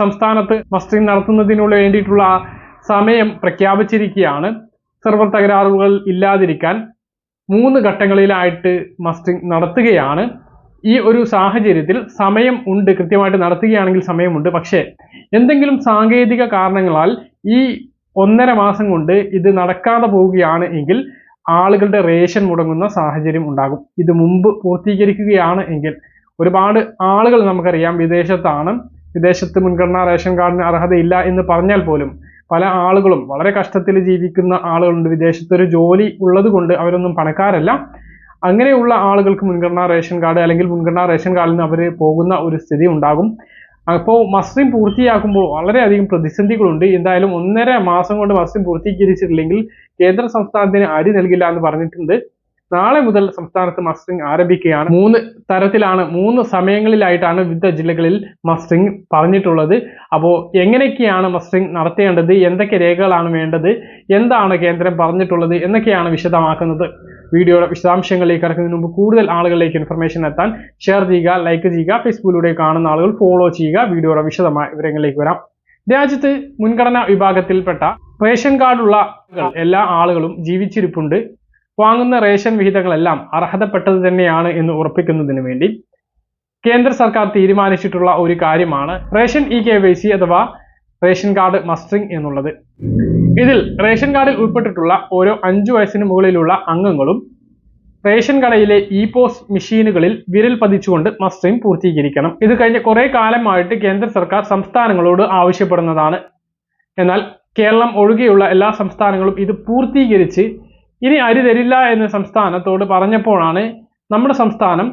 സംസ്ഥാനത്ത് മസ്റ്ററിംഗ് നടത്തുന്നതിനുള്ള വേണ്ടിയിട്ടുള്ള സമയം പ്രഖ്യാപിച്ചിരിക്കുകയാണ്. സെർവർ തകരാറുകൾ ഇല്ലാതിരിക്കാൻ മൂന്ന് ഘട്ടങ്ങളിലായിട്ട് മസ്റ്ററിംഗ് നടത്തുകയാണ്. ഈ ഒരു സാഹചര്യത്തിൽ സമയം ഉണ്ട് കൃത്യമായിട്ട് നടത്തുകയാണെങ്കിൽ സമയമുണ്ട്. പക്ഷേ എന്തെങ്കിലും സാങ്കേതിക കാരണങ്ങളാൽ ഈ ഒന്നര മാസം കൊണ്ട് ഇത് നടക്കാതെ പോവുകയാണ് എങ്കിൽ ആളുകളുടെ റേഷൻ മുടങ്ങുന്ന സാഹചര്യം ഉണ്ടാകും. ഇത് മുമ്പ് പൂർത്തീകരിക്കുകയാണ് എങ്കിൽ ഒരുപാട് ആളുകൾ നമുക്കറിയാം വിദേശത്താണ്. വിദേശത്ത് മുൻഗണനാ റേഷൻ കാർഡിന് അർഹതയില്ല എന്ന് പറഞ്ഞാൽ പോലും പല ആളുകളും വളരെ കഷ്ടത്തിൽ ജീവിക്കുന്ന ആളുകളുണ്ട്. വിദേശത്ത് ഒരു ജോലി ഉള്ളത് കൊണ്ട് അവരൊന്നും പണക്കാരല്ല. അങ്ങനെയുള്ള ആളുകൾക്ക് മുൻഗണനാ റേഷൻ കാർഡ് അല്ലെങ്കിൽ മുൻഗണനാ റേഷൻ കാർഡിൽ നിന്ന് അവർ പോകുന്ന ഒരു സ്ഥിതി ഉണ്ടാകും. അപ്പോൾ മസ്ലിം പൂർത്തിയാക്കുമ്പോൾ വളരെയധികം പ്രതിസന്ധികളുണ്ട്. എന്തായാലും ഒന്നര മാസം കൊണ്ട് മസ്ലിം പൂർത്തീകരിച്ചിട്ടില്ലെങ്കിൽ കേന്ദ്ര സംസ്ഥാനത്തിന് അരി നൽകില്ല എന്ന് പറഞ്ഞിട്ടുണ്ട്. നാളെ മുതൽ സംസ്ഥാനത്ത് മസ്റ്ററിംഗ് ആരംഭിക്കുകയാണ്. മൂന്ന് തരത്തിലാണ് മൂന്ന് സമയങ്ങളിലായിട്ടാണ് വിവിധ ജില്ലകളിൽ മസ്റ്ററിംഗ് പറഞ്ഞിട്ടുള്ളത്. അപ്പോൾ എങ്ങനെയൊക്കെയാണ് മസ്റ്ററിംഗ് നടത്തേണ്ടത്? എന്തൊക്കെ രേഖകളാണ് വേണ്ടത്? എന്താണ് കേന്ദ്രം പറഞ്ഞിട്ടുള്ളത്? എന്നൊക്കെയാണ് വിശദമാക്കുന്നത്. വീഡിയോയുടെ വിശദാംശങ്ങളിലേക്ക് കിടക്കുന്നതിന് മുമ്പ് കൂടുതൽ ആളുകളിലേക്ക് ഇൻഫർമേഷൻ എത്താൻ ഷെയർ ചെയ്യുക ലൈക്ക് ചെയ്യുക ഫേസ്ബുക്കിലൂടെ കാണുന്ന ആളുകൾ ഫോളോ ചെയ്യുക. വീഡിയോയുടെ വിശദമായ വിവരങ്ങളിലേക്ക് വരാം. രാജ്യത്ത് മുൻഗണനാ വിഭാഗത്തിൽപ്പെട്ട റേഷൻ കാർഡുള്ള എല്ലാ ആളുകളും ജീവിച്ചിരിപ്പുണ്ട്. വാങ്ങുന്ന റേഷൻ വിഹിതങ്ങളെല്ലാം അർഹതപ്പെട്ടത് തന്നെയാണ് എന്ന് ഉറപ്പിക്കുന്നതിന് വേണ്ടി കേന്ദ്ര സർക്കാർ തീരുമാനിച്ചിട്ടുള്ള ഒരു കാര്യമാണ് ration E K Y C അഥവാ റേഷൻ കാർഡ് മസ്റ്ററിംഗ് എന്നുള്ളത്. ഇതിൽ റേഷൻ കാർഡിൽ ഉൾപ്പെട്ടിട്ടുള്ള ഓരോ അഞ്ചു വയസ്സിന് മുകളിലുള്ള അംഗങ്ങളും റേഷൻ കടയിലെ ഇ പോസ് മെഷീനുകളിൽ വിരൽ പതിച്ചുകൊണ്ട് മസ്റ്ററിംഗ് പൂർത്തീകരിക്കണം. ഇത് കഴിഞ്ഞ കുറെ കാലമായിട്ട് കേന്ദ്ര സർക്കാർ സംസ്ഥാനങ്ങളോട് ആവശ്യപ്പെടുന്നതാണ്. എന്നാൽ കേരളം ഒഴികെയുള്ള എല്ലാ സംസ്ഥാനങ്ങളും ഇത് പൂർത്തീകരിച്ച് ഇനി അരി തരില്ല എന്ന് സംസ്ഥാനത്തോട് പറഞ്ഞപ്പോഴാണ് നമ്മുടെ സംസ്ഥാനം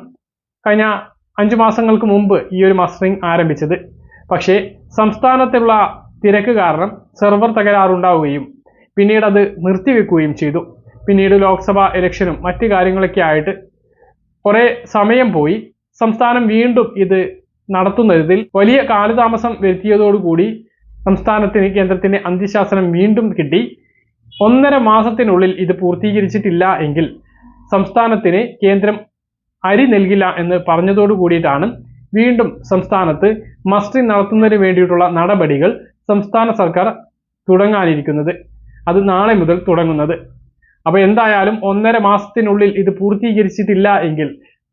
കഴിഞ്ഞ അഞ്ചു മാസങ്ങൾക്ക് മുമ്പ് ഈ ഒരു മസ്റ്ററിംഗ് ആരംഭിച്ചത്. പക്ഷേ സംസ്ഥാനത്തുള്ള തിരക്ക് കാരണം സെർവർ തകരാറുണ്ടാവുകയും പിന്നീട് അത് നിർത്തിവെക്കുകയും ചെയ്തു. പിന്നീട് ലോക്സഭാ ഇലക്ഷനും മറ്റു കാര്യങ്ങളൊക്കെ ആയിട്ട് കുറേ സമയം പോയി. സംസ്ഥാനം വീണ്ടും ഇത് നടത്തുന്നതിൽ വലിയ കാലതാമസം വരുത്തിയതോടുകൂടി സംസ്ഥാനത്തിന് കേന്ദ്രത്തിന്റെ അന്ത്യശാസനം വീണ്ടും കിട്ടി. ഒന്നര മാസത്തിനുള്ളിൽ ഇത് പൂർത്തീകരിച്ചിട്ടില്ല എങ്കിൽ സംസ്ഥാനത്തിന് കേന്ദ്രം അരി നൽകില്ല എന്ന് പറഞ്ഞതോടു കൂടിയിട്ടാണ് വീണ്ടും സംസ്ഥാനത്ത് മസ്റ്റിംഗ് നടത്തുന്നതിന് വേണ്ടിയിട്ടുള്ള നടപടികൾ സംസ്ഥാന സർക്കാർ തുടങ്ങാനിരിക്കുന്നത്. അത് നാളെ മുതൽ തുടങ്ങുന്നത്. അപ്പോൾ എന്തായാലും ഒന്നര മാസത്തിനുള്ളിൽ ഇത് പൂർത്തീകരിച്ചിട്ടില്ല എങ്കിൽ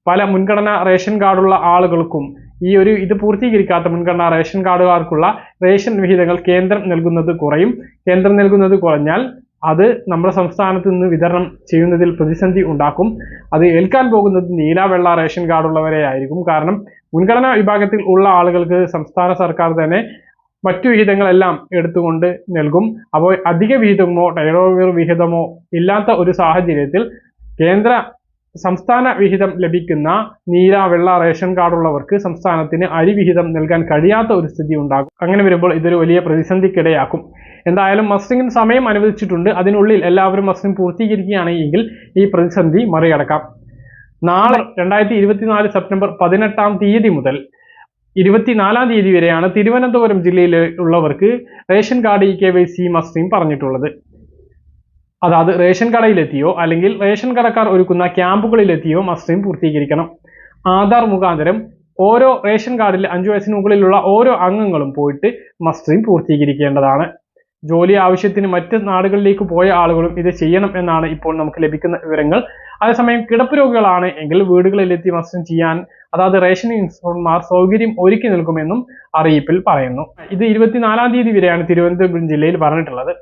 പല മുൻഗണനാ റേഷൻ കാർഡുള്ള ആളുകൾക്കും ഈ ഒരു ഇത് പൂർത്തീകരിക്കാത്ത മുൻഗണനാ റേഷൻ കാർഡുകാർക്കുള്ള റേഷൻ വിഹിതങ്ങൾ കേന്ദ്രം നൽകുന്നത് കുറയും. കേന്ദ്രം നൽകുന്നത് കുറഞ്ഞാൽ അത് നമ്മുടെ സംസ്ഥാനത്ത് നിന്ന് വിതരണം ചെയ്യുന്നതിൽ പ്രതിസന്ധി ഉണ്ടാക്കും. അത് ഏൽക്കാൻ പോകുന്നത് നീല വെള്ള റേഷൻ കാർഡുള്ളവരെ ആയിരിക്കും. കാരണം മുൻഗണനാ വിഭാഗത്തിൽ ഉള്ള ആളുകൾക്ക് സംസ്ഥാന സർക്കാർ തന്നെ മറ്റു വിഹിതങ്ങളെല്ലാം എടുത്തുകൊണ്ട് നൽകും. അപ്പോൾ അധിക വിഹിതമോ ടൈറോവിർ വിഹിതമോ ഇല്ലാത്ത ഒരു സാഹചര്യത്തിൽ കേന്ദ്ര സംസ്ഥാന വിഹിതം ലഭിക്കുന്ന നീല വെള്ള റേഷൻ കാർഡുള്ളവർക്ക് സംസ്ഥാനത്തിന് അരി വിഹിതം നൽകാൻ കഴിയാത്ത ഒരു സ്ഥിതി ഉണ്ടാകും. അങ്ങനെ വരുമ്പോൾ ഇതൊരു വലിയ പ്രതിസന്ധിക്കിടയാക്കും. എന്തായാലും മസ്റ്റിങ്ങിന് സമയം അനുവദിച്ചിട്ടുണ്ട്. അതിനുള്ളിൽ എല്ലാവരും മസ്റ്റിംഗ് പൂർത്തീകരിക്കുകയാണെങ്കിൽ ഈ പ്രതിസന്ധി മറികടക്കാം. നാളെ രണ്ടായിരത്തി ഇരുപത്തിനാല് സെപ്റ്റംബർ പതിനെട്ടാം തീയതി മുതൽ ഇരുപത്തിനാലാം തീയതി വരെയാണ് Thiruvananthapuram ജില്ലയിലുള്ളവർക്ക് ration card E K Y C mustering പറഞ്ഞിട്ടുള്ളത്. അതായത് റേഷൻ കടയിലെത്തിയോ അല്ലെങ്കിൽ റേഷൻ കടക്കാർ ഒരുക്കുന്ന ക്യാമ്പുകളിലെത്തിയോ മസ്റ്റിംഗ് പൂർത്തീകരിക്കണം. ആധാർ മുഖാന്തരം ഓരോ റേഷൻ കാർഡിൽ അഞ്ചു വയസ്സിന് മുകളിലുള്ള ഓരോ അംഗങ്ങളും പോയിട്ട് മസ്റ്ററിംഗ് പൂർത്തീകരിക്കേണ്ടതാണ്. ജോലി ആവശ്യത്തിന് മറ്റ് നാടുകളിലേക്ക് പോയ ആളുകളും ഇത് ചെയ്യണം എന്നാണ് ഇപ്പോൾ നമുക്ക് ലഭിക്കുന്ന വിവരങ്ങൾ. അതേസമയം കിടപ്പ് രോഗികളാണ് എങ്കിൽ വീടുകളിലെത്തി മസ്റ്ററിംഗ് ചെയ്യാൻ അതായത് റേഷൻ ഇൻസ്പെക്ടർമാർ സൗകര്യം ഒരുക്കി നൽകുമെന്നും അറിയിപ്പിൽ പറയുന്നു. ഇത് ഇരുപത്തിനാലാം തീയതി വരെയാണ് തിരുവനന്തപുരം ജില്ലയിൽ പറഞ്ഞിട്ടുള്ളത്.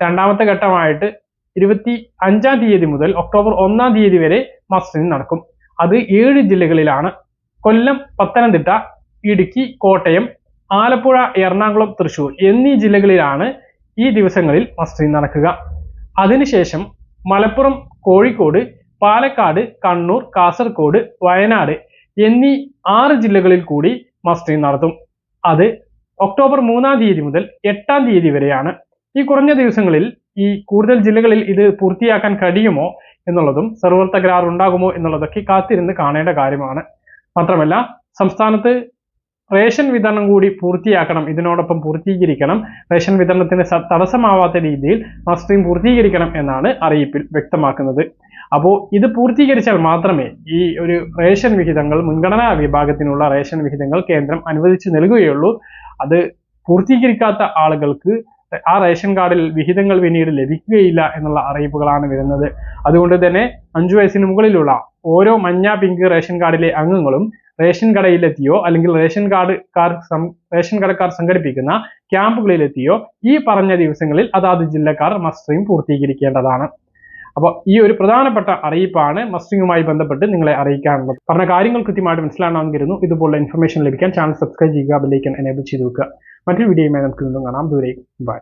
രണ്ടാമത്തെ ഘട്ടമായിട്ട് ഇരുപത്തി അഞ്ചാം തീയതി മുതൽ ഒക്ടോബർ ഒന്നാം തീയതി വരെ മസ്ജിദ് നടക്കും. അത് ഏഴ് ജില്ലകളിലാണ്. കൊല്ലം പത്തനംതിട്ട ഇടുക്കി കോട്ടയം ആലപ്പുഴ എറണാകുളം തൃശൂർ എന്നീ ജില്ലകളിലാണ് ഈ ദിവസങ്ങളിൽ മസ്ജിദ് നടക്കുക. അതിനുശേഷം മലപ്പുറം കോഴിക്കോട് പാലക്കാട് കണ്ണൂർ കാസർഗോഡ് വയനാട് എന്നീ ആറ് ജില്ലകളിൽ കൂടി മസ്ജിദ് നടത്തും. അത് ഒക്ടോബർ മൂന്നാം തീയതി മുതൽ എട്ടാം തീയതി വരെയാണ്. ഈ കുറഞ്ഞ ദിവസങ്ങളിൽ ഈ കൂടുതൽ ജില്ലകളിൽ ഇത് പൂർത്തിയാക്കാൻ കഴിയുമോ എന്നുള്ളതും സെർവർ തകരാർ ഉണ്ടാകുമോ എന്നുള്ളതൊക്കെ കാത്തിരുന്ന് കാണേണ്ട കാര്യമാണ്. മാത്രമല്ല സംസ്ഥാനത്ത് റേഷൻ വിതരണം കൂടി പൂർത്തിയാക്കണം ഇതിനോടൊപ്പം പൂർത്തീകരിക്കണം റേഷൻ വിതരണത്തിന് തടസ്സമാവാത്ത രീതിയിൽ മസ്റ്റിംഗ് പൂർത്തീകരിക്കണം എന്നാണ് അറിയിപ്പിൽ വ്യക്തമാക്കുന്നത്. അപ്പോൾ ഇത് പൂർത്തീകരിച്ചാൽ മാത്രമേ ഈ ഒരു റേഷൻ വിഹിതങ്ങൾ മുൻഗണനാ വിഭാഗത്തിനുള്ള റേഷൻ വിഹിതങ്ങൾ കേന്ദ്രം അനുവദിച്ചു നൽകുകയുള്ളൂ. അത് പൂർത്തീകരിക്കാത്ത ആളുകൾക്ക് ആ റേഷൻ കാർഡിൽ വിഹിതങ്ങൾ പിന്നീട് ലഭിക്കുകയില്ല എന്നുള്ള അറിയിപ്പുകളാണ് വരുന്നത്. അതുകൊണ്ട് തന്നെ അഞ്ചു വയസ്സിന് മുകളിലുള്ള ഓരോ മഞ്ഞ പിങ്ക് റേഷൻ കാർഡിലെ അംഗങ്ങളും റേഷൻ കടയിലെത്തിയോ അല്ലെങ്കിൽ റേഷൻ കാർഡ് കാർ റേഷൻ കടക്കാർ സംഘടിപ്പിക്കുന്ന ക്യാമ്പുകളിലെത്തിയോ ഈ പറഞ്ഞ ദിവസങ്ങളിൽ അതാത് ജില്ലക്കാർ മസ്റ്ററിംഗ് പൂർത്തീകരിക്കേണ്ടതാണ്. അപ്പോൾ ഈ ഒരു പ്രധാനപ്പെട്ട അറിയിപ്പാണ് മസ്റ്റിങ്ങുമായി ബന്ധപ്പെട്ട് നിങ്ങളെ അറിയിക്കാനുള്ളത്. പറഞ്ഞ കാര്യങ്ങൾ കൃത്യമായിട്ട് മനസ്സിലാണെന്ന് കരുതുന്നു. ഇതുപോലുള്ള ഇൻഫർമേഷൻ ലഭിക്കാൻ ചാനൽ സബ്സ്ക്രൈബ് ചെയ്യുക ബെല്ലൈക്കൻ എനേബിൾ ചെയ്ത് വെക്കുക. മറ്റൊരു വീഡിയോയുമായി നമുക്ക് വീണ്ടും കാണാം. ദൂരെ ബൈ